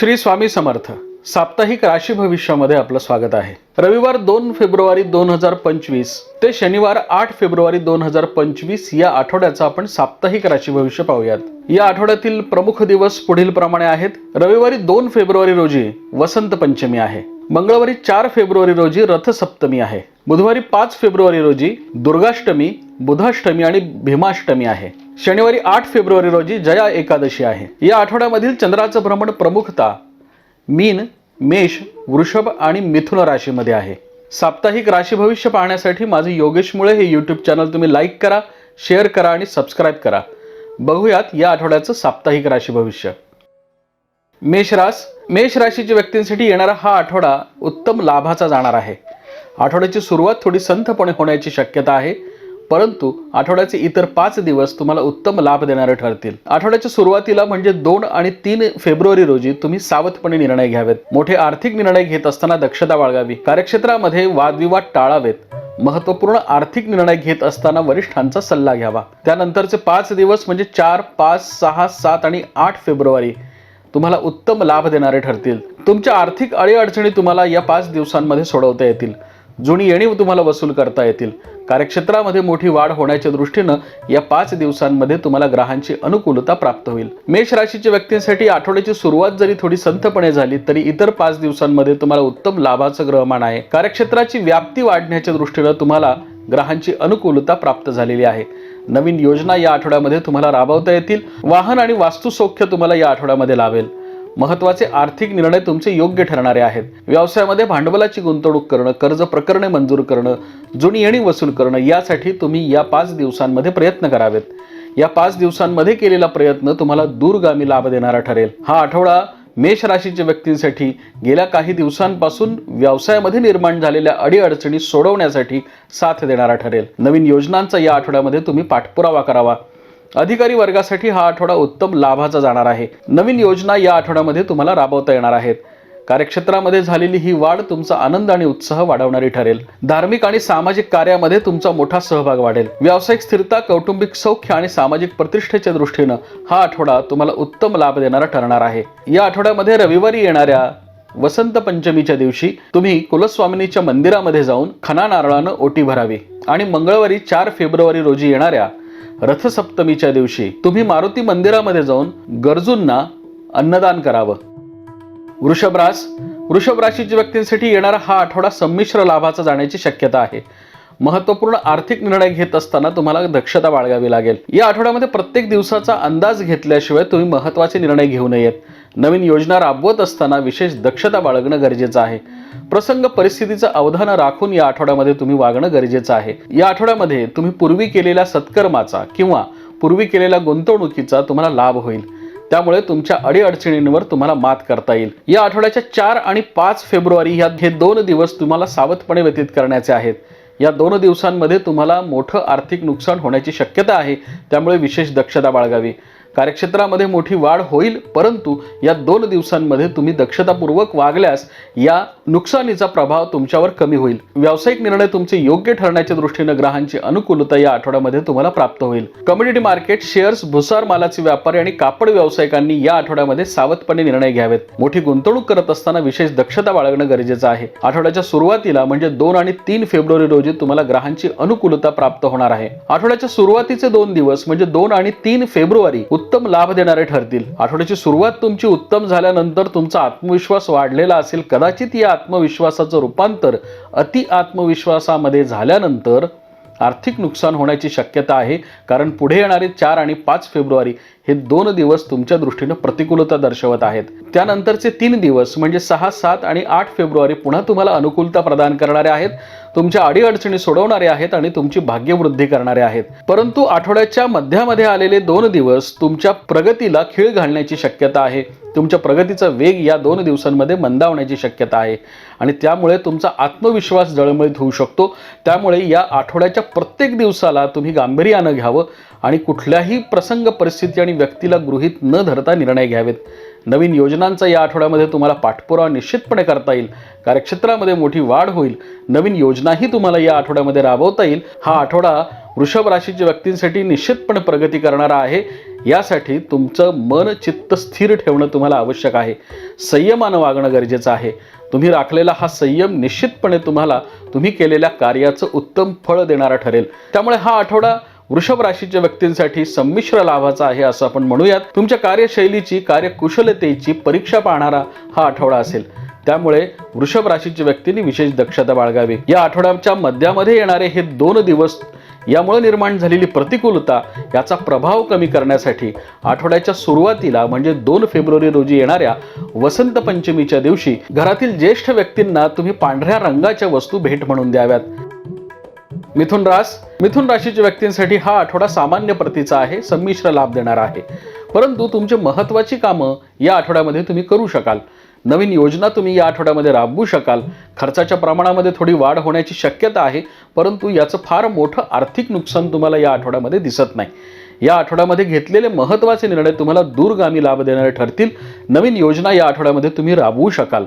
श्री स्वामी समर्थ साप्ताहिक राशी भविष्यामध्ये आपलं स्वागत आहे. रविवार दोन फेब्रुवारी दोन हजार पंचवीस ते शनिवार आठ फेब्रुवारी दोन हजार पंचवीस या आठवड्याचं आपण साप्ताहिक राशी भविष्य पाहूयात. या आठवड्यातील प्रमुख दिवस पुढील प्रमाणे आहेत. रविवारी दोन फेब्रुवारी रोजी वसंत पंचमी आहे. मंगळवारी चार फेब्रुवारी रोजी रथसप्तमी आहे. बुधवारी पाच फेब्रुवारी रोजी दुर्गाष्टमी बुधाष्टमी आणि भीमाष्टमी आहे. शनिवारी आठ फेब्रुवारी रोजी जया एकादशी आहे. या आठवड्यामधील चंद्राचं भ्रमण प्रमुखता मीन मेष वृषभ आणि मिथुन राशीमध्ये आहे. साप्ताहिक राशी भविष्य पाहण्यासाठी माझे योगेश मुळे हे यूट्यूब चॅनल तुम्ही लाईक करा शेअर करा आणि सबस्क्राईब करा. बघूयात या आठवड्याचं साप्ताहिक राशी भविष्य. मेष रास मेष राशीच्या व्यक्तींसाठी येणारा हा आठवडा उत्तम लाभाचा जाणार आहे. आठवड्याची सुरुवात थोडी संथपणे होण्याची शक्यता आहे. परंतु आठवड्याचे इतर पाच दिवस तुम्हाला उत्तम लाभ देणारे ठरतील. आठवड्याच्या सुरुवातीला म्हणजे दोन आणि तीन फेब्रुवारी रोजी तुम्ही सावधपणे निर्णय घ्यावेत. मोठे आर्थिक निर्णय घेत असताना दक्षता बाळगावी. कार्यक्षेत्रामध्ये वादविवाद टाळावेत. महत्त्वपूर्ण आर्थिक निर्णय घेत असताना वरिष्ठांचा सल्ला घ्यावा. त्यानंतरचे पाच दिवस म्हणजे चार पाच सहा सात आणि आठ फेब्रुवारी तुम्हाला उत्तम लाभ देणारे ठरतील. तुमच्या आर्थिक अडीअडचणी तुम्हाला या पाच दिवसांमध्ये सोडवता येतील. जुनी येणी तुम्हाला वसूल करता येतील. कार्यक्षेत्रामध्ये मोठी वाढ होण्याच्या दृष्टीनं या पाच दिवसांमध्ये तुम्हाला ग्रहांची अनुकूलता प्राप्त होईल. मेष राशीच्या व्यक्तींसाठी आठवड्याची सुरुवात जरी थोडी संथपणे झाली तरी इतर पाच दिवसांमध्ये तुम्हाला उत्तम लाभाचं ग्रहमान आहे. कार्यक्षेत्राची व्याप्ती वाढण्याच्या दृष्टीनं तुम्हाला ग्रहांची अनुकूलता प्राप्त झालेली आहे. नवीन योजना या आठवड्यामध्ये तुम्हाला राबवता येतील. वाहन आणि वास्तुसौख्य तुम्हाला या आठवड्यामध्ये लावेल महत्त्वाचे आर्थिक निर्णय तुमचे योग्य ठरणारे आहेत. व्यवसायामध्ये भांडवलाची गुंतवणूक करणं कर्ज प्रकरणे मंजूर करणं जुनी येणी वसूल करणं यासाठी तुम्ही या पाच दिवसांमध्ये प्रयत्न करावेत. या पाच दिवसांमध्ये केलेला प्रयत्न तुम्हाला दूरगामी लाभ देणारा ठरेल. हा आठवडा मेष राशीच्या व्यक्तींसाठी गेल्या काही दिवसांपासून व्यवसायामध्ये निर्माण झालेल्या अडीअडचणी सोडवण्यासाठी साथ देणारा ठरेल. नवीन योजनांचा या आठवड्यामध्ये तुम्ही पाठपुरावा करावा. अधिकारी वर्गासाठी हा आठवडा उत्तम लाभाचा जाणार आहे. नवीन योजना या आठवड्यामध्ये तुम्हाला राबवता येणार आहेत. कार्यक्षेत्रामध्ये झालेली ही वाढ तुमचा आनंद आणि उत्साह वाढवणारी ठरेल. धार्मिक आणि सामाजिक कार्यामध्ये तुमचा मोठा सहभाग वाढेल. व्यावसायिक स्थिरता कौटुंबिक सौख्य आणि सामाजिक प्रतिष्ठेच्या दृष्टीनं हा आठवडा तुम्हाला उत्तम लाभ देणारा ठरणार आहे. या आठवड्यामध्ये रविवारी येणाऱ्या वसंत पंचमीच्या दिवशी तुम्ही कुलस्वामिनीच्या मंदिरामध्ये जाऊन खना नारळानं ओटी भरावी आणि मंगळवारी चार फेब्रुवारी रोजी येणाऱ्या रथसप्तमीच्या दिवशी तुम्ही मारुती मंदिरामध्ये जाऊन गरजूंना अन्नदान करावं. वृषभरास वृषभ राशीच्या व्यक्तींसाठी येणारा हा आठवडा संमिश्र लाभाचा जाण्याची शक्यता आहे. महत्त्वपूर्ण आर्थिक निर्णय घेत असताना तुम्हाला दक्षता बाळगावी लागेल. या आठवड्यामध्ये प्रत्येक दिवसाचा अंदाज घेतल्याशिवाय तुम्ही महत्त्वाचे निर्णय घेऊ नयेत. नवीन योजना राबवत असताना विशेष दक्षता बाळगणं गरजेचं आहे. प्रसंग परिस्थितीचं अवधान राखून या आठवड्यामध्ये तुम्ही वागणं गरजेचं आहे. या आठवड्यामध्ये तुम्ही पूर्वी केलेल्या सत्कर्माचा किंवा पूर्वी केलेल्या गुंतवणुकीचा तुम्हाला लाभ होईल. त्यामुळे तुमच्या अडीअडचणींवर तुम्हाला मात करता येईल. या आठवड्याच्या चार आणि पाच फेब्रुवारी ह्या हे दोन दिवस तुम्हाला सावधपणे व्यतीत करण्याचे आहेत. या दोन दिवसांमध्ये तुम्हाला मोठं आर्थिक नुकसान होण्याची शक्यता आहे. त्यामुळे विशेष दक्षता बाळगावी. कार्यक्षेत्रामध्ये मोठी वाढ होईल परंतु या दोन दिवसांमध्ये तुम्ही दक्षतापूर्वक वागल्यास या नुकसानीचा प्रभाव तुमच्यावर कमी होईल. व्यावसायिक निर्णय तुमचे योग्य ठरण्याच्या दृष्टीनं ग्रहांची अनुकूलता या आठवड्यामध्ये तुम्हाला प्राप्त होईल. कम्युनिटी मार्केट शेअर्स भुसार मालाचे व्यापारी आणि कापड व्यावसायिकांनी या आठवड्यामध्ये सावधपणे निर्णय घ्यावेत. मोठी गुंतवणूक करत असताना विशेष दक्षता बाळगणं गरजेचं आहे. आठवड्याच्या सुरुवातीला म्हणजे दोन आणि तीन फेब्रुवारी रोजी तुम्हाला ग्रहांची अनुकूलता प्राप्त होणार आहे. आठवड्याच्या सुरुवातीचे दोन दिवस म्हणजे दोन आणि तीन फेब्रुवारी उत्तम लाभ देणारे ठरतील. आठवड्याची सुरुवात तुमची उत्तम झाल्यानंतर तुमचा आत्मविश्वास वाढलेला असेल. कदाचित या आत्मविश्वासाचं रूपांतर अति आत्मविश्वासामध्ये झाल्यानंतर आर्थिक नुकसान होण्याची शक्यता आहे. कारण पुढे येणारे चार आणि पाच फेब्रुवारी हे दोन दिवस तुमच्या दृष्टीनं प्रतिकूलता दर्शवत आहेत. त्यानंतरचे तीन दिवस म्हणजे सहा सात आणि आठ फेब्रुवारी पुन्हा तुम्हाला अनुकूलता प्रदान करणारे आहेत. तुमच्या अडीअडचणी सोडवणारे आहेत आणि तुमची भाग्यवृद्धी करणारे आहेत. परंतु आठवड्याच्या मध्यामध्ये आलेले दोन दिवस तुमच्या प्रगतीला खीळ घालण्याची शक्यता आहे. तुमच्या प्रगतीचा वेग या दोन दिवसांमध्ये मंदावण्याची शक्यता आहे. आणि त्यामुळे तुमचा आत्मविश्वास जळमळीत होऊ शकतो. त्यामुळे या आठवड्याच्या प्रत्येक दिवसाला तुम्ही गांभीर्यानं घ्यावं आणि कुठल्याही प्रसंग परिस्थिती आणि व्यक्तीला गृहीत न धरता निर्णय घ्यावेत. नवीन योजनांचा या आठवड्यामध्ये तुम्हाला पाठपुरावा निश्चितपणे करता येईल. कार्यक्षेत्रामध्ये मोठी वाढ होईल. नवीन योजनाही तुम्हाला या आठवड्यामध्ये राबवता येईल. हा आठवडा वृषभ राशीच्या व्यक्तींसाठी निश्चितपणे प्रगती करणारा आहे. यासाठी तुमचं मन चित्त स्थिर ठेवणं तुम्हाला आवश्यक आहे. संयमानं वागणं गरजेचं आहे. तुम्ही राखलेला हा संयम निश्चितपणे तुम्हाला तुम्ही केलेल्या कार्याचं उत्तम फळ देणारा ठरेल. त्यामुळे हा आठवडा वृषभ राशीच्या व्यक्तींसाठी संमिश्र लाभाचा आहे असं आपण म्हणूयात. तुमच्या कार्यशैलीची कार्यकुशलतेची परीक्षा पाहणारा हा आठवडा असेल. त्यामुळे वृषभ राशीच्या व्यक्तींनी विशेष दक्षता बाळगावी. या आठवड्याच्या मध्यामध्ये येणारे हे दोन दिवस यामुळे निर्माण झालेली प्रतिकूलता याचा प्रभाव कमी करण्यासाठी आठवड्याच्या सुरुवातीला म्हणजे दोन फेब्रुवारी रोजी येणाऱ्या वसंत पंचमीच्या दिवशी घरातील ज्येष्ठ व्यक्तींना तुम्ही पांढऱ्या रंगाच्या वस्तू भेट म्हणून द्याव्यात. मिथुन रास मिथुन राशीच्या व्यक्तींसाठी हा आठवडा सामान्य प्रतीचा आहे संमिश्र लाभ देणारा आहे. परंतु तुमचे महत्त्वाची कामं या आठवड्यामध्ये तुम्ही करू शकाल. नवीन योजना तुम्ही या आठवड्यामध्ये राबवू शकाल. खर्चाच्या प्रमाणामध्ये थोडी वाढ होण्याची शक्यता आहे परंतु याचं फार मोठं आर्थिक नुकसान तुम्हाला या आठवड्यामध्ये दिसत नाही. या आठवड्यामध्ये घेतलेले महत्त्वाचे निर्णय तुम्हाला दूरगामी लाभ देणारे ठरतील. नवीन योजना या आठवड्यामध्ये तुम्ही राबवू शकाल.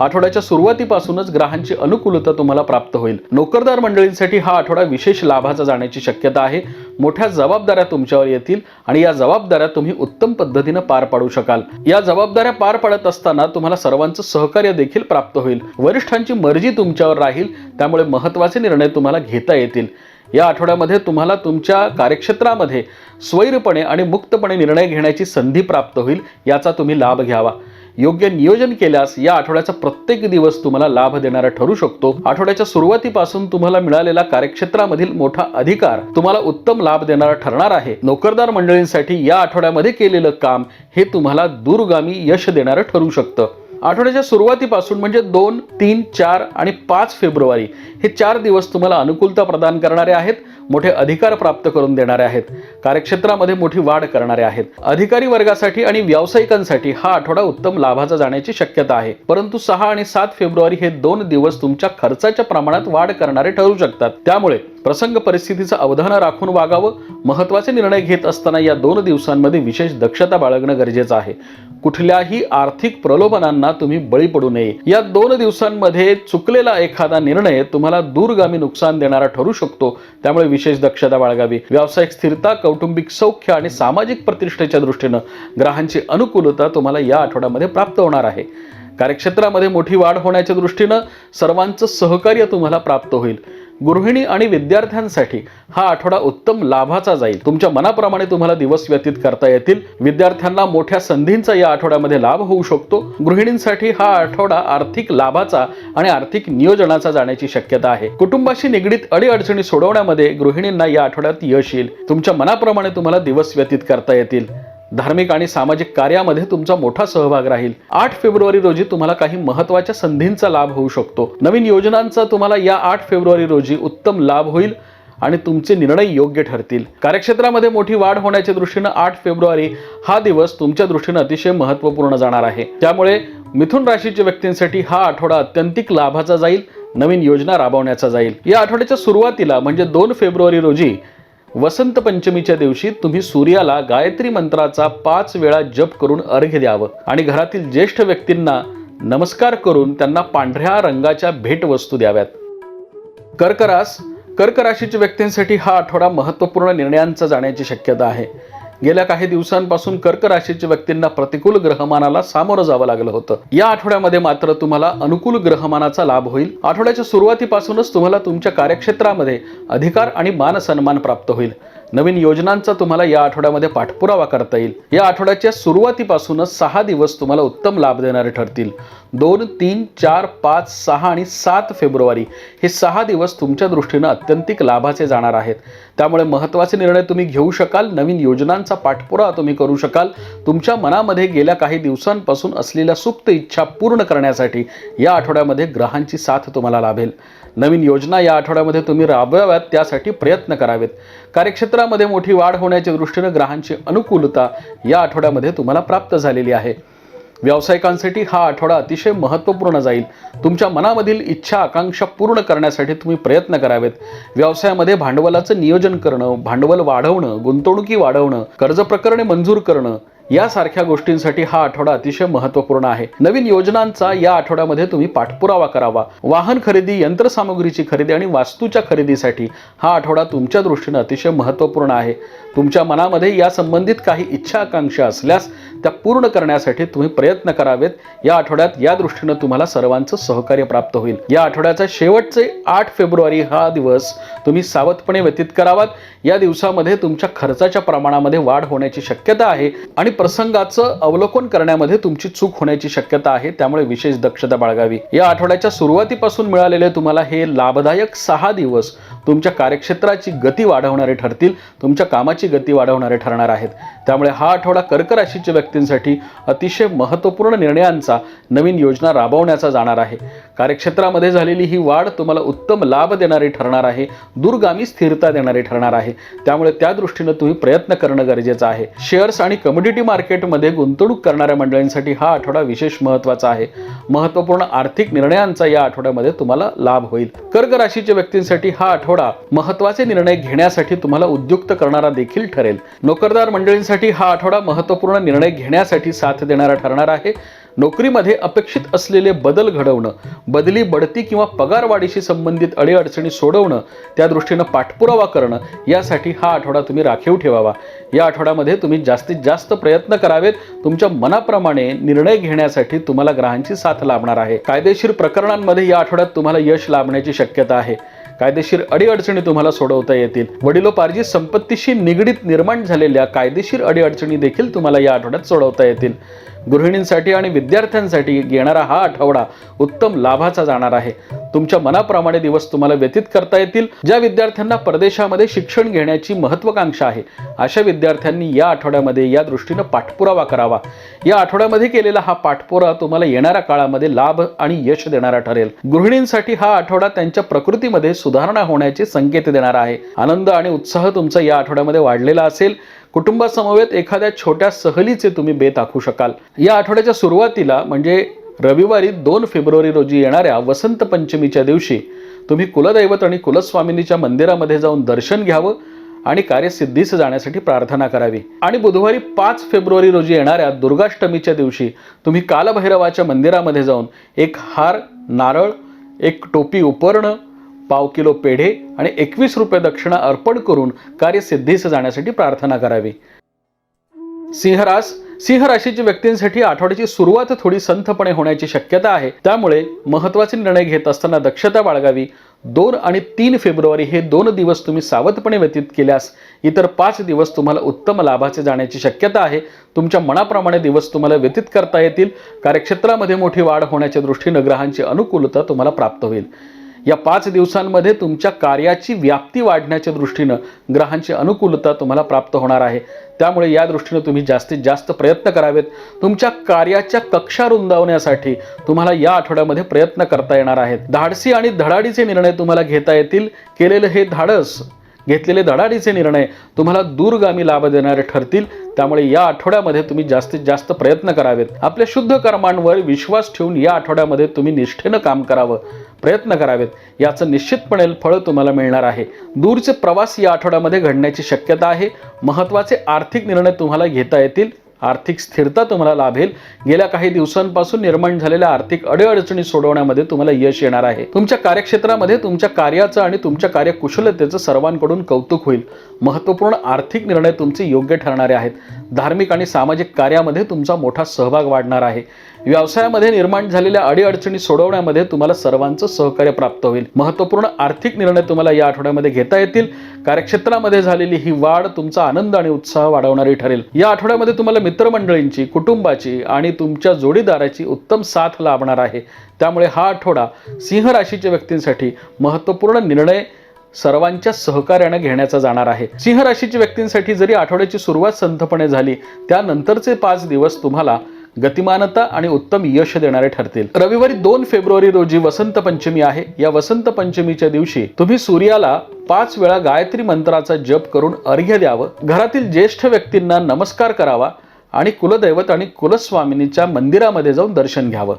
आठवड्याच्या सुरुवातीपासूनच ग्रहांची अनुकूलता तुम्हाला प्राप्त होईल. नोकरदार मंडळींसाठी हा आठवडा विशेष लाभाचा जाण्याची शक्यता आहे. मोठ्या जबाबदाऱ्या तुमच्यावर येतील आणि या जबाबदाऱ्या तुम्ही उत्तम पद्धतीनं पार पाडू शकाल. या जबाबदाऱ्या पार पाडत असताना तुम्हाला सर्वांचं सहकार्य देखील प्राप्त होईल. वरिष्ठांची मर्जी तुमच्यावर राहील त्यामुळे महत्त्वाचे निर्णय तुम्हाला घेता येतील. या आठवड्यामध्ये तुम्हाला तुमच्या कार्यक्षेत्रामध्ये स्वैरपणे आणि मुक्तपणे निर्णय घेण्याची संधी प्राप्त होईल याचा तुम्ही लाभ घ्यावा. योग्य नियोजन केल्यास या आठवड्याचा प्रत्येक दिवस तुम्हाला लाभ देणारा ठरू शकतो. आठवड्याच्या सुरुवातीपासून तुम्हाला मिळालेला कार्यक्षेत्रामधील मोठा अधिकार तुम्हाला उत्तम लाभ देणारा ठरणार आहे. नोकरदार मंडळींसाठी या आठवड्यामध्ये केलेलं काम हे तुम्हाला दूरगामी यश देणारं ठरू शकतं. आठवड्याच्या सुरुवातीपासून म्हणजे दोन तीन चार आणि पाच फेब्रुवारी हे चार दिवस तुम्हाला अनुकूलता प्रदान करणारे आहेत. मोठे अधिकार प्राप्त करून देणारे आहेत. कार्यक्षेत्रामध्ये मोठी वाढ करणारे आहेत. अधिकारी वर्गासाठी आणि व्यावसायिकांसाठी हा आठवडा उत्तम लाभाचा जाण्याची शक्यता आहे. परंतु सहा आणि सात फेब्रुवारी हे दोन दिवस तुमच्या खर्चाच्या प्रमाणात वाढ करणारे ठरू शकतात. त्यामुळे प्रसंग परिस्थितीचं अवधान राखून वागावं महत्त्वाचे निर्णय घेत असताना या दोन दिवसांमध्ये विशेष दक्षता बाळगणं गरजेचं आहे. कुठल्याही आर्थिक प्रलोभनांना तुम्ही बळी पडू नये. या दोन दिवसांमध्ये चुकलेला एखादा निर्णय तुम्हाला दूरगामी नुकसान देणारा ठरू शकतो. त्यामुळे विशेष दक्षता बाळगावी. व्यावसायिक स्थिरता कौटुंबिक सौख्य आणि सामाजिक प्रतिष्ठेच्या दृष्टीनं ग्रहांची अनुकूलता तुम्हाला या आठवड्यामध्ये प्राप्त होणार आहे. कार्यक्षेत्रामध्ये मोठी वाढ होण्याच्या दृष्टीनं सर्वांचं सहकार्य तुम्हाला प्राप्त होईल. गृहिणी आणि विद्यार्थ्यांसाठी हा आठवडा उत्तम लाभाचा जाईल. तुमच्या मनाप्रमाणे तुम्हाला दिवस व्यतीत करता येतील. विद्यार्थ्यांना मोठ्या संधींचा या आठवड्यामध्ये लाभ होऊ शकतो. गृहिणींसाठी हा आठवडा आर्थिक लाभाचा आणि आर्थिक नियोजनाचा जाण्याची शक्यता आहे. कुटुंबाशी निगडीत अडीअडचणी सोडवण्यामध्ये गृहिणींना या आठवड्यात यश येईल. तुमच्या मनाप्रमाणे तुम्हाला दिवस व्यतीत करता येतील. धार्मिक आणि सामाजिक कार्यामध्ये तुमचा मोठा सहभाग राहील. आठ फेब्रुवारी रोजी तुम्हाला काही महत्त्वाच्या संधींचा लाभ होऊ शकतो. नवीन योजनांचा तुम्हाला या आठ फेब्रुवारी रोजी उत्तम लाभ होईल आणि तुमचे निर्णय योग्य ठरतील. कार्यक्षेत्रामध्ये मोठी वाढ होण्याच्या दृष्टीनं आठ फेब्रुवारी हा दिवस तुमच्या दृष्टीनं अतिशय महत्त्वपूर्ण जाणार आहे. त्यामुळे मिथुन राशीच्या व्यक्तींसाठी हा आठवडा अत्यंतिक लाभाचा जाईल नवीन योजना राबवण्याचा जाईल. या आठवड्याच्या सुरुवातीला म्हणजे दोन फेब्रुवारी रोजी वसंत पंचमीच्या दिवशी तुम्ही सूर्याला गायत्री मंत्राचा पाच वेळा जप करून अर्घ्य द्यावं. आणि घरातील ज्येष्ठ व्यक्तींना नमस्कार करून त्यांना पांढऱ्या रंगाच्या भेटवस्तू द्याव्यात. कर्करास कर्क राशीच्या व्यक्तींसाठी हा आठवडा महत्त्वपूर्ण निर्णयांचा जाण्याची शक्यता आहे. गेल्या काही दिवसांपासून कर्क राशीच्या व्यक्तींना प्रतिकूल ग्रहमानाला सामोरं जावं लागलं होतं. या आठवड्यामध्ये मात्र तुम्हाला अनुकूल ग्रहमानाचा लाभ होईल. आठवड्याच्या सुरुवातीपासूनच तुम्हाला तुमच्या कार्यक्षेत्रामध्ये अधिकार आणि मान सन्मान प्राप्त होईल. नवीन योजनांचा तुम्हाला या आठवड्यामध्ये पाठपुरावा करता येईल. या आठवड्याच्या सुरुवातीपासूनच सहा दिवस तुम्हाला उत्तम लाभ देणारे ठरतील. दोन तीन चार पाच सहा आणि सात फेब्रुवारी हे सहा दिवस तुमच्या दृष्टीनं अत्यंतिक लाभाचे जाणार आहेत. त्यामुळे महत्त्वाचे निर्णय तुम्ही घेऊ शकाल नवीन योजनांचा पाठपुरावा तुम्ही करू शकाल. तुमच्या मनामध्ये गेल्या काही दिवसांपासून असलेल्या सुप्त इच्छा पूर्ण करण्यासाठी या आठवड्यामध्ये ग्रहांची साथ तुम्हाला लाभेल. नवीन योजना या आठवड्यामध्ये तुम्ही राबवाव्यात त्यासाठी प्रयत्न करावेत. कार्यक्षेत्रामध्ये मोठी वाढ होण्याच्या दृष्टीनं ग्रहांची अनुकूलता या आठवड्यामध्ये तुम्हाला प्राप्त झालेली आहे. व्यावसायिकांसाठी हा आठवडा अतिशय महत्त्वपूर्ण जाईल. तुमच्या मनामधील इच्छा आकांक्षा पूर्ण करण्यासाठी तुम्ही प्रयत्न करावेत. व्यवसायामध्ये भांडवलाचं नियोजन करणं भांडवल वाढवणं गुंतवणुकी वाढवणं कर्ज प्रकरणे मंजूर करणं यासारख्या गोष्टींसाठी हा आठवडा अतिशय महत्त्वपूर्ण आहे. नवीन योजनांचा या आठवड्यामध्ये तुम्ही पाठपुरावा करावा. वाहन खरेदी यंत्रसामुग्रीची खरेदी आणि वास्तूच्या खरेदीसाठी हा आठवडा तुमच्या दृष्टीने अतिशय महत्त्वपूर्ण आहे. तुमच्या मनामध्ये या संबंधित काही इच्छा आकांक्षा असल्यास त्या पूर्ण करण्यासाठी तुम्ही प्रयत्न करावेत. या आठवड्यात या दृष्टीनं तुम्हाला सर्वांचं सहकार्य प्राप्त होईल. या आठवड्याचा शेवटचे आठ फेब्रुवारी हा दिवस तुम्ही सावधपणे व्यतीत करावात. या दिवसामध्ये तुमच्या खर्चाच्या प्रमाणामध्ये वाढ होण्याची शक्यता आहे आणि प्रसंगाचं अवलोकन करण्यामध्ये तुमची चूक होण्याची शक्यता आहे त्यामुळे विशेष दक्षता बाळगावी. या आठवड्याच्या सुरुवातीपासून मिळालेले तुम्हाला हे लाभदायक सहा दिवस तुमच्या कार्यक्षेत्राची गती वाढवणारे ठरतील तुमच्या कामाची गती वाढवणारे ठरणार आहेत. त्यामुळे हा आठवडा कर्क राशीच्या व्यक्तींसाठी अतिशय महत्त्वपूर्ण निर्णयांचा नवीन योजना राबवण्याचा जाणार आहे. कार्यक्षेत्रामध्ये झालेली ही वाढ तुम्हाला उत्तम लाभ देणारी ठरणार आहे दूरगामी स्थिरता देणारी ठरणार आहे. त्यामुळे त्या दृष्टीनं तुम्ही प्रयत्न करणं गरजेचं आहे. शेअर्स आणि कमोडिटी मार्केटमध्ये गुंतवणूक करणाऱ्या मंडळींसाठी हा आठवडा विशेष महत्त्वाचा आहे. महत्त्वपूर्ण आर्थिक निर्णयांचा या आठवड्यामध्ये तुम्हाला लाभ होईल. कर्क राशीच्या व्यक्तींसाठी हा आठवडा महत्त्वाचे निर्णय घेण्यासाठी तुम्हाला उद्युक्त करणारा देखील ठरेल. नोकरदार मंडळींसाठी हा आठवडा महत्त्वपूर्ण निर्णय घेण्यासाठी साथ देणारा ठरणार आहे. नोकरीमध्ये अपेक्षित असलेले बदल घडवणं बदली बढती किंवा पगारवाढीशी संबंधित अडीअडचणी सोडवणं त्या दृष्टीनं पाठपुरावा करणं यासाठी हा आठवडा तुम्ही राखीव ठेवावा. या आठवड्यामध्ये तुम्ही जास्तीत जास्त प्रयत्न करावेत. तुमच्या मनाप्रमाणे निर्णय घेण्यासाठी तुम्हाला ग्रहांची साथ लाभणार आहे. कायदेशीर प्रकरणांमध्ये या आठवड्यात तुम्हाला यश लाभण्याची शक्यता आहे. कायदेशीर अडीअडचणी तुम्हाला सोडवता येतील. वडिलोपार्जित संपत्तीशी निगडीत निर्माण झालेल्या कायदेशीर अडीअडचणी देखील तुम्हाला या आठवड्यात सोडवता येतील. गृहिणींसाठी आणि विद्यार्थ्यांसाठी येणारा हा आठवडा उत्तम लाभाचा जाणार आहे. तुमच्या मनाप्रमाणे दिवस तुम्हाला व्यतीत करता येतील. ज्या विद्यार्थ्यांना परदेशामध्ये शिक्षण घेण्याची महत्वाकांक्षा आहे अशा विद्यार्थ्यांनी या आठवड्यामध्ये या दृष्टीनं पाठपुरावा करावा. या आठवड्यामध्ये केलेला हा पाठपुरा तुम्हाला येणाऱ्या काळामध्ये लाभ आणि यश देणारा ठरेल. गृहिणींसाठी हा आठवडा त्यांच्या प्रकृतीमध्ये सुधारणा होण्याचे संकेत देणारा आहे. आनंद आणि उत्साह तुमचा या आठवड्यामध्ये वाढलेला असेल. कुटुंबासमवेत एखाद्या छोट्या सहलीचे तुम्ही बेत आखू शकाल. या आठवड्याच्या सुरुवातीला म्हणजे रविवारी दोन फेब्रुवारी रोजी येणाऱ्या वसंत पंचमीच्या दिवशी तुम्ही कुलदैवत आणि कुलस्वामिनीच्या मंदिरामध्ये जाऊन दर्शन घ्यावं आणि कार्यसिद्धीस जाण्यासाठी प्रार्थना करावी. आणि बुधवारी पाच फेब्रुवारी रोजी येणाऱ्या दुर्गाष्टमीच्या दिवशी तुम्ही कालभैरवाच्या मंदिरामध्ये जाऊन एक हार नारळ एक टोपी उपरणं पाव किलो पेढे आणि एकवीस रुपये दक्षिणा अर्पण करून कार्यसिद्धीस जाण्यासाठी प्रार्थना करावी. सिंहरास सिंह राशीच्या व्यक्तींसाठी आठवड्याची सुरुवात थोडी संथपणे होण्याची शक्यता आहे. त्यामुळे महत्त्वाचे निर्णय घेत असताना दक्षता बाळगावी. दोन आणि तीन फेब्रुवारी हे दोन दिवस तुम्ही सावधपणे व्यतीत केल्यास इतर पाच दिवस तुम्हाला उत्तम लाभाचे जाण्याची शक्यता आहे. तुमच्या मनाप्रमाणे दिवस तुम्हाला व्यतीत करता येतील. कार्यक्षेत्रामध्ये मोठी वाढ होण्याच्या दृष्टीनं ग्रहांची अनुकूलता तुम्हाला प्राप्त होईल. या पाच दिवसांमध्ये तुमच्या कार्याची व्याप्ती वाढण्याच्या दृष्टीनं ग्रहांची अनुकूलता तुम्हाला प्राप्त होणार आहे. त्यामुळे या दृष्टीनं तुम्ही जास्तीत जास्त प्रयत्न करावेत. तुमच्या कार्याच्या कक्षा रुंदावण्यासाठी तुम्हाला या आठवड्यामध्ये प्रयत्न करता येणार आहेत. धाडसी आणि धडाडीचे निर्णय तुम्हाला घेता येतील. केलेलं हे धाडस घेतलेले धडाडीचे निर्णय तुम्हाला दूरगामी लाभ देणारे ठरतील. त्यामुळे या आठवड्यामध्ये तुम्ही जास्तीत जास्त प्रयत्न करावेत. आपल्या शुद्ध कर्मांवर विश्वास ठेवून या आठवड्यामध्ये तुम्ही निष्ठेनं काम करावं प्रयत्न करावेत. याचं निश्चितपणे फळ तुम्हाला मिळणार आहे. दूरचे प्रवास या आठवड्यामध्ये घडण्याची शक्यता आहे. महत्त्वाचे आर्थिक निर्णय तुम्हाला घेता येतील. आर्थिक स्थिरता तुम्हाला लाभेल. गेल्या काही दिवसांपासून निर्माण झालेल्या आर्थिक अडीअडचणी सोडवण्यामध्ये तुम्हाला यश येणार आहे. तुमच्या कार्यक्षेत्रामध्ये तुमच्या कार्याचं आणि तुमच्या कार्यकुशलतेचं सर्वांकडून कौतुक होईल. महत्त्वपूर्ण आर्थिक निर्णय तुमचे योग्य ठरणारे आहेत. धार्मिक आणि सामाजिक कार्यामध्ये तुमचा मोठा सहभाग वाढणार आहे. व्यवसायामध्ये निर्माण झालेल्या अडीअडचणी सोडवण्यामध्ये तुम्हाला सर्वांचं सहकार्य प्राप्त होईल. महत्त्वपूर्ण आर्थिक निर्णय तुम्हाला या आठवड्यामध्ये घेता येतील. कार्यक्षेत्रामध्ये झालेली ही वाढ तुमचा आनंद आणि उत्साह वाढवणारी ठरेल. या आठवड्यामध्ये तुम्हाला मित्रमंडळींची कुटुंबाची आणि तुमच्या जोडीदाराची उत्तम साथ लाभणार आहे. त्यामुळे हा आठवडा सिंह राशीच्या व्यक्तींसाठी महत्त्वपूर्ण निर्णय सर्वांच्या सहकार्याने घेण्याचा जाणार आहे. सिंह राशीच्या व्यक्तींसाठी जरी आठवड्याची सुरुवात संथपणे झाली त्यानंतरचे पाच दिवस तुम्हाला गतिमानता आणि उत्तम यश देणारे ठरतील. रविवारी दोन फेब्रुवारी रोजी वसंत पंचमी आहे. या वसंत पंचमीच्या दिवशी तुम्ही सूर्याला पाच वेळा गायत्री मंत्राचा जप करून अर्घ्य द्यावं. घरातील ज्येष्ठ व्यक्तींना नमस्कार करावा आणि कुलदैवत आणि कुलस्वामिनीच्या मंदिरामध्ये जाऊन दर्शन घ्यावं.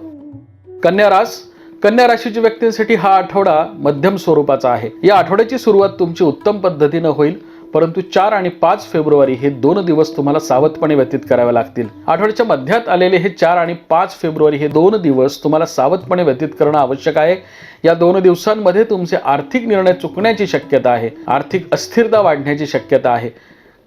कन्या रास. कन्या राशीच्या व्यक्तींसाठी हा आठवडा मध्यम स्वरूपाचा आहे. या आठवड्याची सुरुवात तुमची उत्तम पद्धतीनं होईल. परंतु चार आणि पाच फेब्रुवारी हे दोन दिवस तुम्हाला सावधपणे व्यतीत करावे लागतील. आठवड्याच्या मध्यात आलेले हे चार आणि पाच फेब्रुवारी हे दोन दिवस तुम्हाला सावधपणे व्यतीत करणं आवश्यक आहे. या दोन दिवसांमध्ये तुमचे आर्थिक निर्णय चुकण्याची शक्यता आहे. आर्थिक अस्थिरता वाढण्याची शक्यता आहे.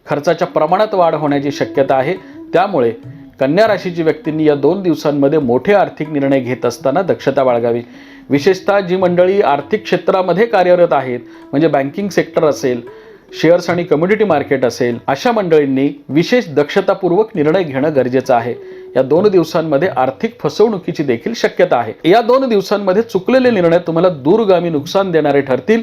खर्चाच्या प्रमाणात वाढ होण्याची शक्यता आहे. त्यामुळे कन्या राशीची व्यक्तींनी या दोन दिवसांमध्ये मोठे आर्थिक निर्णय घेत असताना दक्षता बाळगावी. विशेषतः जी मंडळी आर्थिक क्षेत्रामध्ये कार्यरत आहेत म्हणजे बँकिंग सेक्टर असेल शेअर्स आणि कम्युनिटी मार्केट असेल अशा मंडळींनी विशेष दक्षतापूर्वक निर्णय घेणं गरजेचं आहे. या दोन दिवसांमध्ये आर्थिक फसवणुकीची देखील शक्यता आहे. या दोन दिवसांमध्ये चुकलेले निर्णय तुम्हाला दूरगामी नुकसान देणारे ठरतील.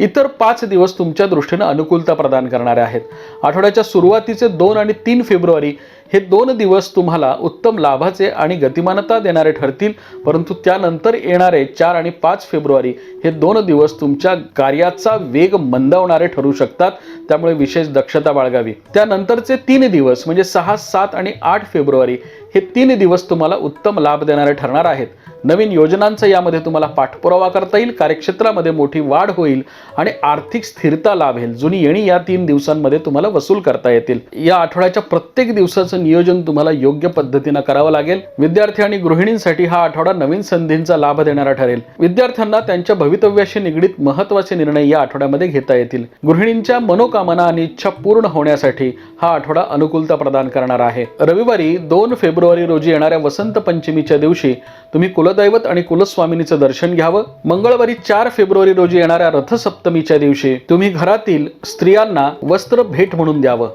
इतर पाच दिवस तुमच्या दृष्टीनं अनुकूलता प्रदान करणारे आहेत. आठवड्याच्या सुरुवातीचे दोन आणि तीन फेब्रुवारी हे दोन दिवस तुम्हाला उत्तम लाभाचे आणि गतिमानता देणारे ठरतील परंतु त्यानंतर येणारे चार आणि पाच फेब्रुवारी हे दोन दिवस तुमच्या कार्याचा वेग मंदावणारे ठरू शकतात त्यामुळे विशेष दक्षता बाळगावी. त्यानंतरचे तीन दिवस म्हणजे सहा सात आणि आठ फेब्रुवारी हे तीन दिवस तुम्हाला उत्तम लाभ देणारे ठरणार आहेत. नवीन योजनांचा यामध्ये तुम्हाला पाठपुरावा करता येईल कार्यक्षेत्रामध्ये मोठी वाढ होईल आणि आर्थिक स्थिरता लाभेल. जुनी येणी या तीन दिवसांमध्ये तुम्हाला वसूल करता येतील. या आठवड्याच्या प्रत्येक दिवसाचं नियोजन तुम्हाला योग्य पद्धतीनं करावं लागेल. विद्यार्थी आणि गृहिणींसाठी हा आठवडा नवीन संधींचा लाभ देणारा ठरेल. विद्यार्थ्यांना त्यांच्या भवितव्याशी निगडीत महत्त्वाचे निर्णय या आठवड्यामध्ये घेता येतील. गृहिणींच्या मनोकामना आणि इच्छा पूर्ण होण्यासाठी हा आठवडा अनुकूलता प्रदान करणार आहे. रविवारी दोन फेब्रुवारी रोजी येणाऱ्या वसंत पंचमीच्या दिवशी तुम्ही कुल कुलदैवत आणि कुलस्वामिनीचं दर्शन घ्यावं. मंगळवारी चार फेब्रुवारी रोजी येणाऱ्या रथसप्तमीच्या दिवशी तुम्ही घरातील स्त्रियांना वस्त्र भेट म्हणून द्यावं.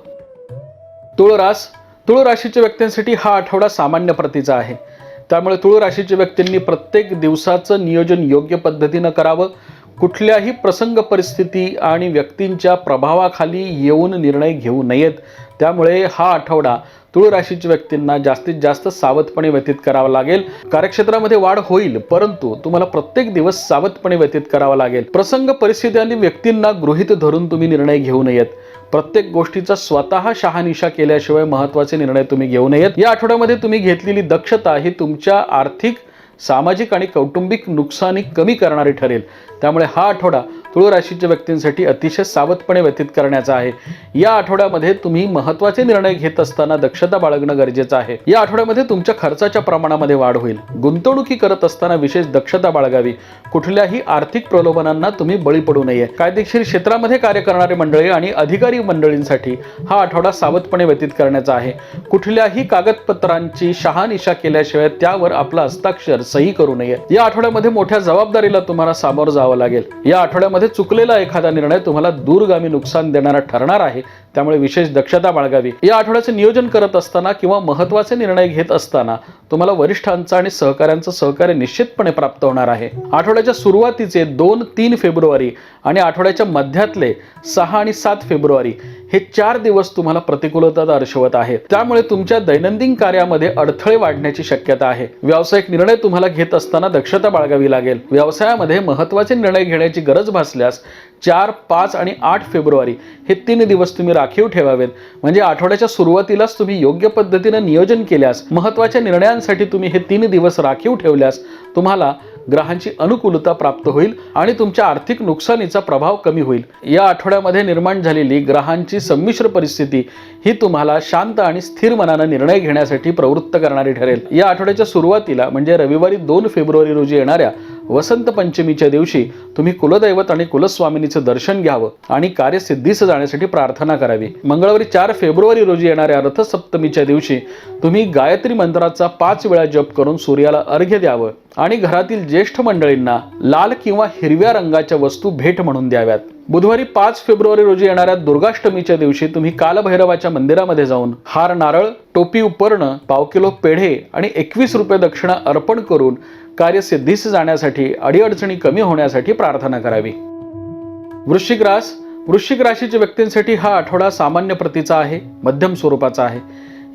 तुळ रास तुळ राशीच्या व्यक्तींसाठी हा आठवडा सामान्य प्रतीचा आहे. त्यामुळे तुळ राशीच्या व्यक्तींनी प्रत्येक दिवसाचं नियोजन योग्य पद्धतीनं करावं. कुठल्याही प्रसंग परिस्थिती आणि व्यक्तींच्या प्रभावाखाली येऊन निर्णय घेऊ नयेत. त्यामुळे हा आठवडा तुळ राशीच्या व्यक्तींना जास्तीत जास्त सावधपणे व्यतीत करावं लागेल. कार्यक्षेत्रामध्ये वाढ होईल परंतु तुम्हाला प्रत्येक दिवस सावधपणे व्यतीत करावा लागेल. प्रसंग परिस्थिती आणि व्यक्तींना गृहीत धरून तुम्ही निर्णय घेऊ नयेत. प्रत्येक गोष्टीचा स्वतः शहानिशा केल्याशिवाय महत्त्वाचे निर्णय तुम्ही घेऊ नयेत. या आठवड्यामध्ये तुम्ही घेतलेली दक्षता ही तुमच्या आर्थिक सामाजिक आणि कौटुंबिक नुकसानी कमी करणारी ठरेल. त्यामुळे हा आठवडा तुळ राशीच्या व्यक्तींसाठी अतिशय सावधपणे व्यतीत करण्याचा आहे. या आठवड्यामध्ये तुम्ही महत्त्वाचे निर्णय घेत असताना दक्षता बाळगणं गरजेचं आहे. या आठवड्यामध्ये तुमच्या खर्चाच्या प्रमाणामध्ये वाढ होईल. गुंतवणुकी करत असताना विशेष दक्षता बाळगावी. कुठल्याही आर्थिक प्रलोभनांना तुम्ही बळी पडू नये. कायदेशीर क्षेत्रामध्ये कार्य करणारे मंडळी आणि अधिकारी मंडळींसाठी हा आठवडा सावधपणे व्यतीत करण्याचा आहे. कुठल्याही कागदपत्रांची शहानिशा केल्याशिवाय त्यावर आपला हस्ताक्षर सही करू नये. या आठवड्यामध्ये मोठ्या जबाबदारीला तुम्हाला सामोरं जावं लागेल. या आठवड्यामध्ये चुकलेला एखादा निर्णय तुम्हाला दूरगामी नुकसान देणारा ठरणार आहे त्यामुळे विशेष दक्षता बाळगावी. या आठवड्याचे नियोजन करत असताना किंवा महत्त्वाचे निर्णय घेत असताना तुम्हाला वरिष्ठांचा आणि सहकाऱ्यांचं सहकार्य निश्चितपणे प्राप्त होणार आहे. आठवड्याच्या सुरुवातीचे दोन तीन फेब्रुवारी आणि आठवड्याच्या मध्यातले सहा आणि सात फेब्रुवारी हे चार दिवस तुम्हाला प्रतिकूलता दर्शवत आहेत त्यामुळे तुमच्या दैनंदिन कार्यामध्ये अडथळे वाढण्याची शक्यता आहे. व्यावसायिक निर्णय तुम्हाला घेत असताना दक्षता बाळगावी लागेल. व्यवसायामध्ये महत्त्वाचे निर्णय घेण्याची गरज भासल्यास चार पाच आणि आठ फेब्रुवारी हे तीन दिवस तुम्ही राखीव ठेवावेत. म्हणजे आठवड्याच्या सुरुवातीलाच तुम्ही योग्य पद्धतीनं नियोजन केल्यास महत्त्वाच्या निर्णयांसाठी तुम्ही हे तीन दिवस राखीव ठेवल्यास तुम्हाला ग्रहांची अनुकूलता प्राप्त होईल आणि तुमच्या आर्थिक नुकसानीचा प्रभाव कमी होईल. या आठवड्यामध्ये निर्माण झालेली ग्रहांची संमिश्र परिस्थिती ही तुम्हाला शांत आणि स्थिर मनानं निर्णय घेण्यासाठी प्रवृत्त करणारी ठरेल. या आठवड्याच्या सुरुवातीला म्हणजे रविवारी दोन फेब्रुवारी रोजी येणाऱ्या वसंत पंचमीच्या दिवशी तुम्ही कुलदैवत आणि कुलस्वामिनीचं दर्शन घ्यावं आणि कार्यसिद्धीस जाण्यासाठी प्रार्थना करावी. मंगळवारी चार फेब्रुवारी रोजी येणाऱ्या रथसप्तमीच्या दिवशी तुम्ही गायत्री मंत्राचा पाच वेळा जप करून सूर्याला अर्घ्य द्यावं. आणि घरातील ज्येष्ठ मंडळींना लाल किंवा हिरव्या रंगाच्या वस्तू भेट म्हणून द्याव्यात. बुधवारी पाच फेब्रुवारी रोजी येणाऱ्या दुर्गाष्टमीच्या दिवशी तुम्ही कालभैरवाच्या मंदिरामध्ये जाऊन हार नारळ टोपी उपर्ण पाव किलो पेढे आणि एकवीस रुपये दक्षिणा अर्पण करून कार्यसिद्धीस जाण्यासाठी अडीअडचणी कमी होण्यासाठी प्रार्थना करावी. वृश्चिक रास वृश्चिक राशीच्या व्यक्तींसाठी हा आठवडा सामान्य प्रतीचा आहे मध्यम स्वरूपाचा आहे.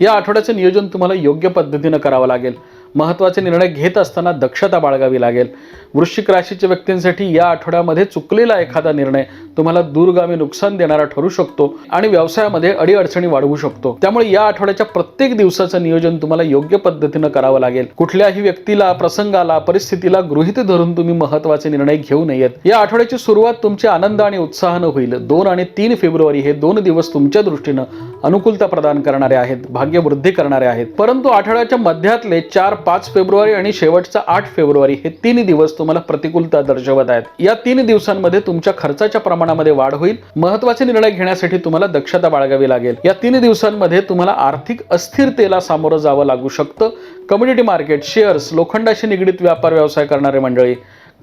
या आठवड्याचं नियोजन तुम्हाला योग्य पद्धतीनं करावं लागेल. महत्त्वाचे निर्णय घेत असताना दक्षता बाळगावी लागेल. वृश्चिक राशीच्या व्यक्तींसाठी या आठवड्यामध्ये चुकलेला एखादा निर्णय तुम्हाला दूरगामी नुकसान देणारा ठरू शकतो आणि व्यवसायामध्ये अडीअडचणी वाढवू शकतो. त्यामुळे या आठवड्याच्या प्रत्येक दिवसाचं नियोजन तुम्हाला योग्य पद्धतीनं करावं लागेल. कुठल्याही व्यक्तीला प्रसंगाला परिस्थितीला गृहित धरून तुम्ही महत्त्वाचे निर्णय घेऊ नयेत. या आठवड्याची सुरुवात तुमची आनंद आणि उत्साहानं होईल. दोन आणि तीन फेब्रुवारी हे दोन दिवस तुमच्या दृष्टीनं अनुकूलता प्रदान करणारे आहेत भाग्यवृद्धी करणारे आहेत. परंतु आठवड्याच्या मध्यातले चार पाच फेब्रुवारी आणि शेवटचा आठ फेब्रुवारी हे तीन दिवस तुम्हाला प्रतिकूलता दर्शवत आहेत. या तीन दिवसांमध्ये तुमच्या खर्चाच्या प्रमाणामध्ये वाढ होईल. महत्त्वाचे निर्णय घेण्यासाठी तुम्हाला दक्षता बाळगावी लागेल. या तीन दिवसांमध्ये तुम्हाला आर्थिक अस्थिरतेला सामोरं जावं लागू शकतं. कम्युनिटी मार्केट शेअर्स लोखंडाशी निगडीत व्यापार व्यवसाय करणारे मंडळी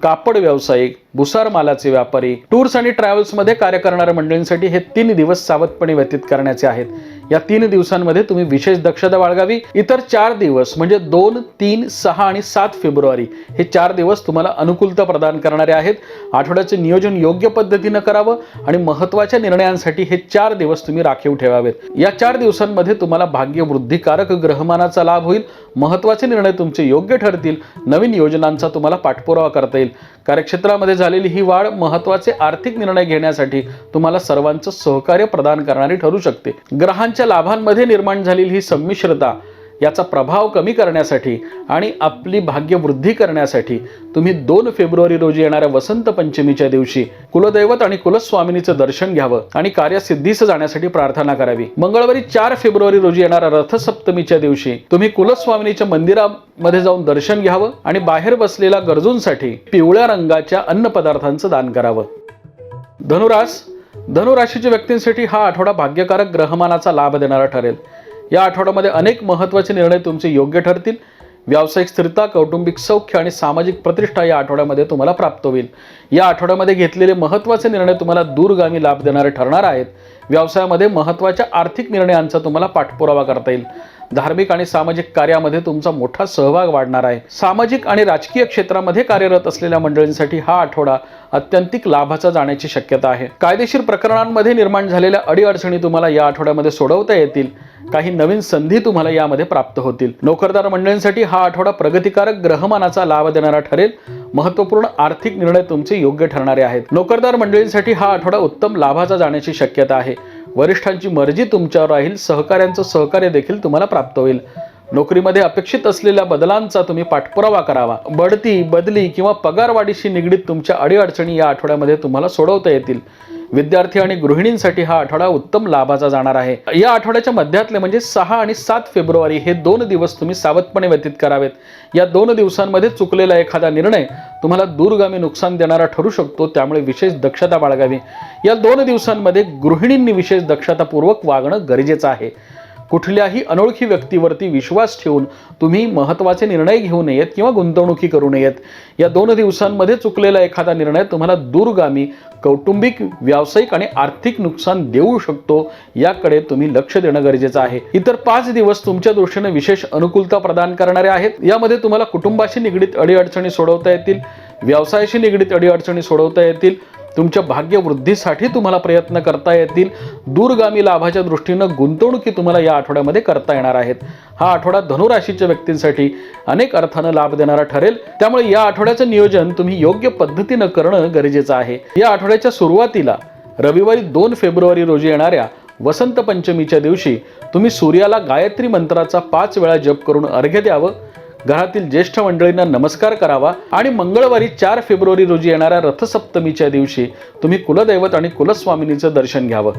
कापड व्यावसायिक भुसार मालाचे व्यापारी टूर्स आणि ट्रॅव्हल्समध्ये कार्य करणाऱ्या मंडळींसाठी हे तीन दिवस सावधपणे व्यतीत करण्याचे आहेत. या तीन दिवसांमध्ये तुम्ही विशेष दक्षता बाळगावी. इतर चार दिवस म्हणजे दोन तीन सहा आणि सात फेब्रुवारी हे चार दिवस तुम्हाला अनुकूलता प्रदान करणारे आहेत. आठवड्याचे नियोजन योग्य पद्धतीनं करावं आणि महत्त्वाच्या निर्णयांसाठी हे चार दिवस तुम्ही राखीव ठेवावेत. या चार दिवसांमध्ये तुम्हाला भाग्यवृद्धिकारक ग्रहमानाचा लाभ होईल. महत्त्वाचे निर्णय तुमचे योग्य ठरतील. नवीन योजनांचा तुम्हाला पाठपुरावा करता येईल. कार्यक्षेत्रामध्ये झालेली ही वाढ महत्त्वाचे आर्थिक निर्णय घेण्यासाठी तुम्हाला सर्वांचं सहकार्य प्रदान करणारी ठरू शकते. ग्रहांच्या लाभांमध्ये निर्माण झालेली ही संमिश्रता याचा प्रभाव कमी करण्यासाठी आणि आपली भाग्यवृद्धी करण्यासाठी तुम्ही दोन फेब्रुवारी रोजी येणाऱ्या वसंत पंचमीच्या दिवशी कुलदैवत आणि कुलस्वामिनीचं दर्शन घ्यावं आणि कार्यसिद्धीस जाण्यासाठी प्रार्थना करावी. मंगळवारी चार फेब्रुवारी रोजी येणाऱ्या रथसप्तमीच्या दिवशी तुम्ही कुलस्वामिनीच्या मंदिरामध्ये जाऊन दर्शन घ्यावं आणि बाहेर बसलेल्या गरजूंसाठी पिवळ्या रंगाच्या अन्न पदार्थांचं दान करावं. धनुरास धनुराशीच्या व्यक्तींसाठी हा आठवडा भाग्यकारक ग्रहमानाचा लाभ देणारा ठरेल. या आठवड्यामध्ये अनेक महत्त्वाचे निर्णय तुमचे योग्य ठरतील. व्यावसायिक स्थिरता कौटुंबिक सौख्य आणि सामाजिक प्रतिष्ठा या आठवड्यामध्ये तुम्हाला प्राप्त होईल. या आठवड्यामध्ये घेतलेले महत्त्वाचे निर्णय तुम्हाला दूरगामी लाभ देणारे ठरणार आहेत. व्यवसायामध्ये महत्त्वाच्या आर्थिक निर्णयांचा तुम्हाला पाठपुरावा करता येईल. धार्मिक आणि सामाजिक कार्यामध्ये तुमचा मोठा सहभाग वाढणार आहे. सामाजिक आणि राजकीय क्षेत्रामध्ये कार्यरत असलेल्या मंडळींसाठी हा आठवडा अत्यंतिक लाभाचा जाण्याची शक्यता आहे. कायदेशीर प्रकरणांमध्ये निर्माण झालेल्या अडीअडचणी तुम्हाला या आठवड्यामध्ये सोडवता येतील. काही नवीन संधी तुम्हाला यामध्ये प्राप्त होतील. नोकरदार मंडळींसाठी हा आठवडा प्रगतिकारक ग्रहमानाचा लाभ देणारा ठरेल. महत्त्वपूर्ण आर्थिक निर्णय तुमचे योग्य ठरणारे आहेत. नोकरदार मंडळींसाठी हा आठवडा उत्तम लाभाचा जाण्याची शक्यता आहे. वरिष्ठांची मर्जी तुमच्यावर राहील. सहकाऱ्यांचं सहकार्य देखील तुम्हाला प्राप्त होईल. नोकरीमध्ये अपेक्षित असलेल्या बदलांचा तुम्ही पाठपुरावा करावा. बढती बदली किंवा पगारवाढीशी निगडीत तुमच्या अडीअडचणी या आठवड्यामध्ये तुम्हाला सोडवता येतील. विद्यार्थी आणि गृहिणींसाठी हा आठवडा उत्तम लाभाचा जाणार आहे. या आठवड्याच्या मध्यातले म्हणजे सहा आणि सात फेब्रुवारी हे दोन दिवस तुम्ही सावधपणे व्यतीत करावेत. या दोन दिवसांमध्ये चुकलेला एखादा निर्णय तुम्हाला दूरगामी नुकसान देणारा ठरू शकतो त्यामुळे विशेष दक्षता बाळगावी. या दोन दिवसांमध्ये गृहिणींनी विशेष दक्षतापूर्वक वागणं गरजेचं आहे. कुठल्याही अनोळखी व्यक्तीवरती विश्वास ठेवून तुम्ही महत्त्वाचे निर्णय घेऊ नयेत किंवा गुंतवणुकी करू नयेत. या दोन दिवसांमध्ये चुकलेला एखादा निर्णय तुम्हाला दूरगामी कौटुंबिक व्यावसायिक आणि आर्थिक नुकसान देऊ शकतो याकडे तुम्ही लक्ष देणं गरजेचं आहे. इतर पाच दिवस तुमच्या दृष्टीने विशेष अनुकूलता प्रदान करणारे आहेत. यामध्ये तुम्हाला कुटुंबाशी निगडीत अडीअडचणी सोडवता येतील व्यवसायाशी निगडीत अडीअडचणी सोडवता येतील तुमच्या भाग्यवृद्धीसाठी तुम्हाला प्रयत्न करता येतील. दूरगामी लाभाच्या दृष्टीनं गुंतवणुकी तुम्हाला या आठवड्यामध्ये करता येणार आहेत. हा आठवडा धनुराशीच्या व्यक्तींसाठी अनेक अर्थानं लाभ देणारा ठरेल. त्यामुळे या आठवड्याचं नियोजन तुम्ही योग्य पद्धतीनं करणं गरजेचं आहे. या आठवड्याच्या सुरुवातीला रविवारी दोन फेब्रुवारी रोजी येणाऱ्या वसंत पंचमीच्या दिवशी तुम्ही सूर्याला गायत्री मंत्राचा पाच वेळा जप करून अर्घ्य द्यावं. घरातील ज्येष्ठ मंडळींना नमस्कार करावा आणि मंगळवारी चार फेब्रुवारी रोजी येणाऱ्या रथसप्तमीच्या दिवशी तुम्ही कुलदैवत आणि कुलस्वामिनीचं दर्शन घ्यावं.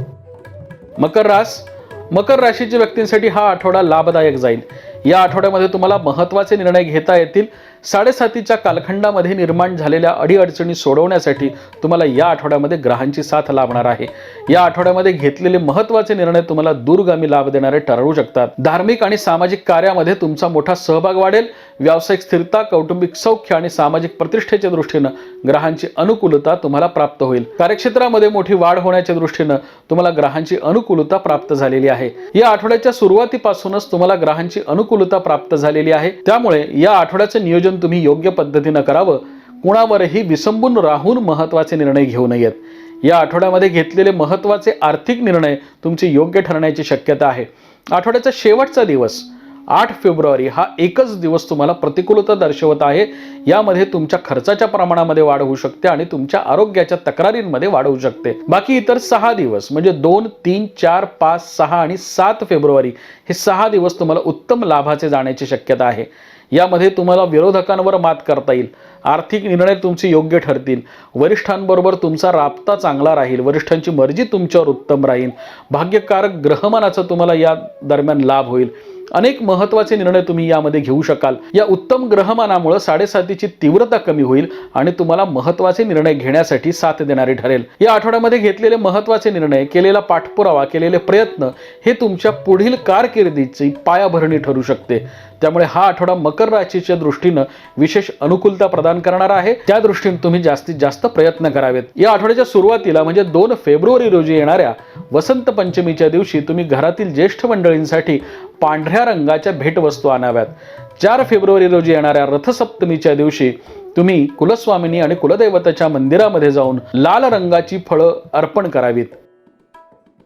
मकर रास. मकर राशीच्या व्यक्तींसाठी हा आठवडा लाभदायक जाईल. या आठवड्यामध्ये तुम्हाला महत्त्वाचे निर्णय घेता येतील. साडेसातीच्या कालखंडामध्ये निर्माण झालेल्या अडीअडचणी सोडवण्यासाठी तुम्हाला या आठवड्यामध्ये ग्रहांची साथ लाभणार आहे. या आठवड्यामध्ये घेतलेले महत्त्वाचे निर्णय तुम्हाला दूरगामी लाभ देणारे ठरवू शकतात. धार्मिक आणि सामाजिक कार्यामध्ये तुमचा मोठा सहभाग वाढेल. व्यावसायिक स्थिरता कौटुंबिक सौख्य आणि सामाजिक प्रतिष्ठेच्या दृष्टीनं ग्रहांची अनुकूलता तुम्हाला प्राप्त होईल. कार्यक्षेत्रामध्ये मोठी वाढ होण्याच्या दृष्टीनं तुम्हाला ग्रहांची अनुकूलता प्राप्त झालेली आहे. या आठवड्याच्या सुरुवातीपासूनच तुम्हाला ग्रहांची अनुकूलता प्राप्त झालेली आहे. त्यामुळे या आठवड्याचं नियोजन तुम्ही योग्य पद्धतीनं करावं कुणावरही विसंबून राहून महत्त्वाचे निर्णय घेऊ नयेत. या आठवड्यामध्ये घेतलेले महत्त्वाचे आर्थिक निर्णय तुमचे योग्य ठरण्याची शक्यता आहे. आठवड्याचा शेवटचा दिवस आठ फेब्रुवारी हा एकच दिवस तुम्हाला प्रतिकूलता दर्शवत आहे. यामध्ये तुमच्या खर्चाच्या प्रमाणामध्ये वाढ होऊ शकते आणि तुमच्या आरोग्याच्या तक्रारींमध्ये वाढ होऊ शकते. बाकी इतर सहा दिवस म्हणजे दोन तीन चार पाच सहा आणि सात फेब्रुवारी हे सहा दिवस तुम्हाला उत्तम लाभाचे जाण्याची शक्यता आहे. यामध्ये तुम्हाला विरोधकांवर मात करता येईल. आर्थिक निर्णय तुमचे योग्य ठरतील. वरिष्ठांबरोबर तुमचा राबता चांगला राहील. वरिष्ठांची मर्जी तुमच्यावर उत्तम राहील. भाग्यकारक ग्रहमानाचा तुम्हाला या दरम्यान लाभ होईल. अनेक महत्त्वाचे निर्णय तुम्ही यामध्ये घेऊ शकाल. या उत्तम ग्रहमानामुळे साडेसातीची तीव्रता कमी होईल आणि तुम्हाला महत्त्वाचे निर्णय घेण्यासाठी साथ देणारे ठरेल. या आठवड्यामध्ये घेतलेले महत्त्वाचे निर्णय केलेला पाठपुरावा केलेले प्रयत्न हे तुमच्या पुढील कारकिर्दीची पायाभरणी ठरू शकते. त्यामुळे हा आठवडा मकर राशीच्या दृष्टीनं विशेष अनुकूलता प्रदान करणार आहे. त्या दृष्टीने तुम्ही जास्तीत जास्त प्रयत्न करावेत. या आठवड्याच्या सुरुवातीला म्हणजे दोन फेब्रुवारी रोजी येणाऱ्या वसंत पंचमीच्या दिवशी तुम्ही घरातील ज्येष्ठ मंडळींसाठी पांढऱ्या रंगाच्या भेटवस्तू आणाव्यात. चार फेब्रुवारी रोजी येणाऱ्या रथसप्तमीच्या दिवशी तुम्ही कुलस्वामिनी आणि कुलदैवताच्या मंदिरामध्ये जाऊन लाल रंगाची फळं अर्पण करावीत.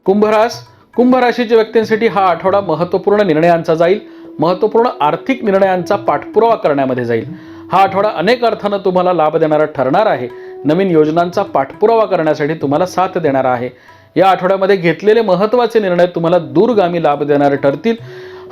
कुंभरास कुंभ राशीच्या व्यक्तींसाठी हा आठवडा महत्त्वपूर्ण निर्णयांचा जाईल. महत्त्वपूर्ण आर्थिक निर्णयांचा पाठपुरावा करण्यामध्ये जाईल. हा आठवडा अनेक अर्थानं तुम्हाला लाभ देणारा ठरणार आहे. नवीन योजनांचा पाठपुरावा करण्यासाठी तुम्हाला साथ देणारा आहे. या आठवड्यामध्ये घेतलेले महत्त्वाचे निर्णय तुम्हाला दूरगामी लाभ देणारे ठरतील.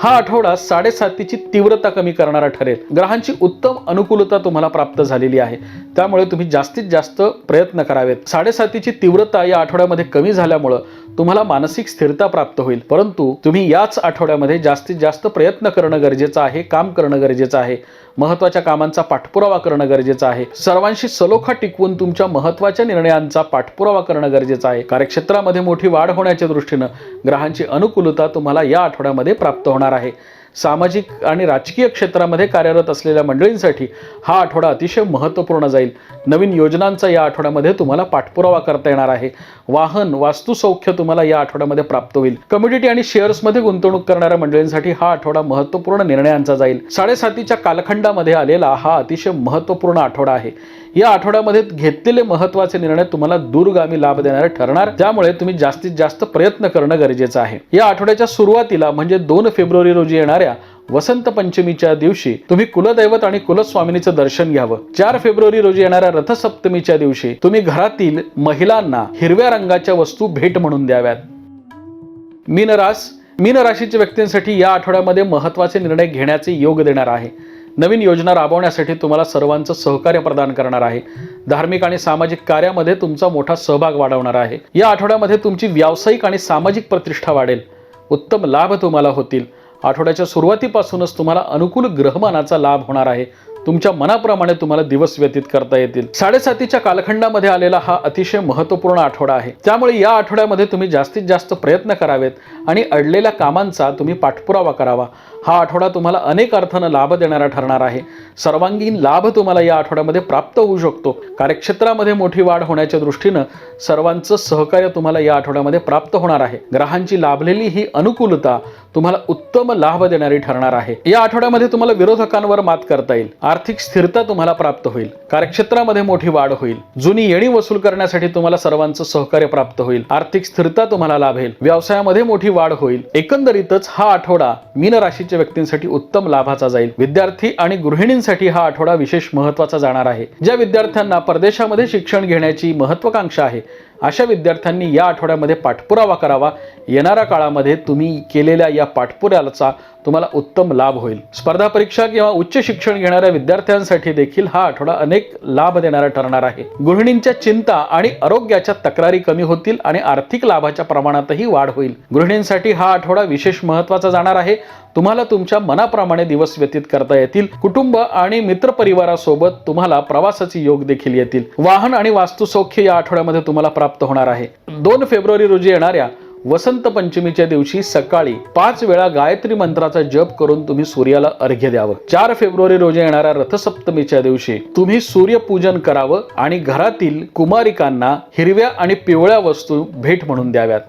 हा आठवडा साडेसातीची तीव्रता कमी करणारा ठरेल. ग्रहांची उत्तम अनुकूलता तुम्हाला प्राप्त झालेली आहे. त्यामुळे तुम्ही जास्तीत जास्त प्रयत्न करावेत. साडेसातीची तीव्रता या आठवड्यामध्ये कमी झाल्यामुळं तुम्हाला मानसिक स्थिरता प्राप्त होईल. परंतु तुम्ही याच आठवड्यामध्ये जास्तीत जास्त प्रयत्न करणं गरजेचं आहे काम करणं गरजेचं आहे. महत्त्वाच्या कामांचा पाठपुरावा करणं गरजेचं आहे. सर्वांशी सलोखा टिकवून तुमच्या महत्त्वाच्या निर्णयांचा पाठपुरावा करणं गरजेचं आहे. कार्यक्षेत्रामध्ये मोठी वाढ होण्याच्या दृष्टीनं ग्रहांची अनुकूलता तुम्हाला या आठवड्यामध्ये प्राप्त होणार आहे. सामाजिक आणि राजकीय क्षेत्रामध्ये कार्यरत असलेल्या मंडळींसाठी हा आठवडा अतिशय महत्त्वपूर्ण जाईल. नवीन योजनांचा या आठवड्यामध्ये तुम्हाला पाठपुरावा करता येणार आहे. वाहन वास्तुसौख्य तुम्हाला या आठवड्यामध्ये प्राप्त होईल. कम्युनिटी आणि शेअर्समध्ये गुंतवणूक करणाऱ्या मंडळींसाठी हा आठवडा महत्त्वपूर्ण निर्णयांचा जाईल. साडेसातीच्या कालखंडामध्ये आलेला हा अतिशय महत्त्वपूर्ण आठवडा आहे. या आठवड्यामध्ये घेतलेले महत्त्वाचे निर्णय तुम्हाला दूरगामी लाभ देणारे ठरणार. त्यामुळे तुम्ही जास्तीत जास्त प्रयत्न करणं गरजेचं आहे. या आठवड्याच्या सुरुवातीला म्हणजे दोन फेब्रुवारी रोजी येणाऱ्या वसंत पंचमीच्या दिवशी तुम्ही कुलदैवत आणि कुलस्वामिनीचं दर्शन घ्यावं. चार फेब्रुवारी रोजी येणाऱ्या रथसप्तमीच्या दिवशी तुम्ही घरातील महिलांना हिरव्या रंगाच्या वस्तू भेट म्हणून द्याव्यात. मीनरास मीन राशीच्या व्यक्तींसाठी या आठवड्यामध्ये महत्त्वाचे निर्णय घेण्याचे योग देणार आहे. नवीन योजना राबवण्यासाठी तुम्हाला सर्वांचं सहकार्य प्रदान करणार आहे. धार्मिक आणि सामाजिक कार्यामध्ये तुमचा मोठा सहभाग वाढवणार आहे. या आठवड्यामध्ये तुमची व्यावसायिक आणि सामाजिक प्रतिष्ठा वाढेल. उत्तम लाभ तुम्हाला होतील. आठवड्याच्या सुरुवातीपासूनच तुम्हाला अनुकूल ग्रहमानाचा लाभ होणार आहे. तुमच्या मनाप्रमाणे तुम्हाला दिवस व्यतीत करता येतील. साडेसातीच्या कालखंडामध्ये आलेला हा अतिशय महत्त्वपूर्ण आठवडा आहे. त्यामुळे या आठवड्यामध्ये तुम्ही जास्तीत जास्त प्रयत्न करावेत आणि अडलेल्या कामांचा तुम्ही पाठपुरावा करावा. हा आठवडा तुम्हाला अनेक अर्थानं लाभ देणारा ठरणार आहे. सर्वांगीण लाभ तुम्हाला या आठवड्यामध्ये प्राप्त होऊ शकतो. कार्यक्षेत्रामध्ये मोठी वाढ होण्याच्या दृष्टीनं सर्वांचं सहकार्य तुम्हाला या आठवड्यामध्ये प्राप्त होणार आहे. ग्रहांची लाभलेली ही अनुकूलता तुम्हाला उत्तम लाभ देणारी ठरणार आहे. या आठवड्यामध्ये तुम्हाला विरोधकांवर मात करता येईल. आर्थिक स्थिरता तुम्हाला प्राप्त होईल. कार्यक्षेत्रामध्ये मोठी वाढ होईल. जुनी येणी वसूल करण्यासाठी तुम्हाला सर्वांचं सहकार्य प्राप्त होईल. आर्थिक स्थिरता तुम्हाला लाभेल. व्यवसायामध्ये मोठी वाढ होईल. एकंदरीतच हा आठवडा मीन राशीच्या व्यक्तींसाठी उत्तम लाभाचा जाईल. विद्यार्थी आणि गृहिणींसाठी हा आठवडा विशेष महत्त्वाचा जाणार आहे. ज्या विद्यार्थ्यांना परदेशामध्ये शिक्षण घेण्याची महत्वाकांक्षा आहे अशा विद्यार्थ्यांनी या आठवड्यामध्ये पाठपुरावा करावा. येणाऱ्या काळामध्ये तुम्ही केलेल्या या पाठपुऱ्याचा तुम्हाला उत्तम लाभ होईल. स्पर्धा परीक्षा किंवा उच्च शिक्षण घेणाऱ्या विद्यार्थ्यांसाठी देखील हा आठवडा अनेक लाभ देणारा ठरणार आहे. गृहिणींच्या चिंता आणि आरोग्याच्या तक्रारी कमी होतील आणि आर्थिक लाभाच्या प्रमाणातही वाढ होईल. गृहिणींसाठी हा आठवडा विशेष महत्त्वाचा जाणार आहे. तुम्हाला तुमच्या मनाप्रमाणे दिवस व्यतीत करता येतील. कुटुंब आणि मित्र परिवारासोबत तुम्हाला प्रवासाचे योग देखील येतील. वाहन आणि वास्तुसौख्य या आठवड्यामध्ये तुम्हाला प्राप्त होणार आहे. दोन फेब्रुवारी रोजी येणाऱ्या वसंत पंचमीच्या दिवशी सकाळी पाच वेळा गायत्री मंत्राचा जप करून तुम्ही सूर्याला अर्घ्य द्यावं. चार फेब्रुवारी रोजी येणाऱ्या रथसप्तमीच्या दिवशी तुम्ही सूर्यपूजन करावं आणि घरातील कुमारिकांना हिरव्या आणि पिवळ्या वस्तू भेट म्हणून द्याव्यात.